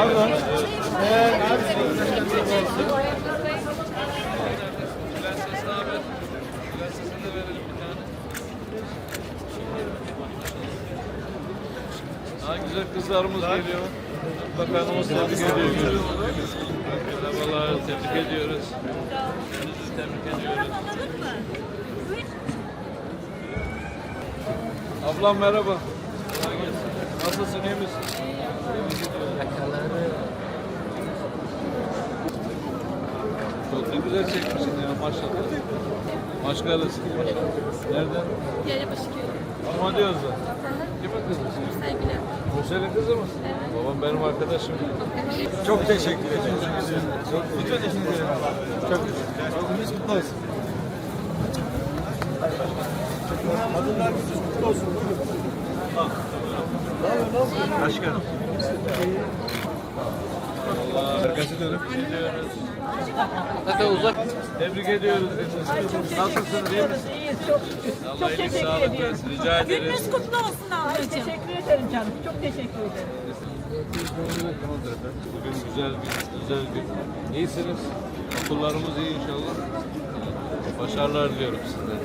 Pardon. Prensesine haber. Prensesine de verelim bir tane. Ha güzel kızlarımız geliyor. Bakanımız tebrik ediyor. Merhabalar, tebrik ediyoruz. Hepinizi tebrik ediyoruz. Ablam merhaba. Nasılsın, iyi misin? Çok da güzel çekmişsin ya maşallah. Maşgalısın. Nereden? Yaylabaşı köyü. Ama diyoruz da. Kimin kızısın? Sevgili. Hüseyin'in kızı mısın? Babam benim arkadaşım. Çok teşekkür ederim. Çok bütün teşekkür ederim. Çok Gününüz kutlu olsun. Kadınlar kutlu olsun. Başkanım. Dönüp Ediyoruz. Hadi uzak. Tebrik ediyoruz. Nasılsınız? iyi misiniz? İyiyiz, çok, çok teşekkür ediyorum. Rica ederiz. Gününüz kutlu olsun abi. Teşekkür ederim canım. Çok teşekkür ederim. Bugün güzel gün, güzel gün. İyisiniz. Okullarımız iyi inşallah. Başarılar diliyorum size.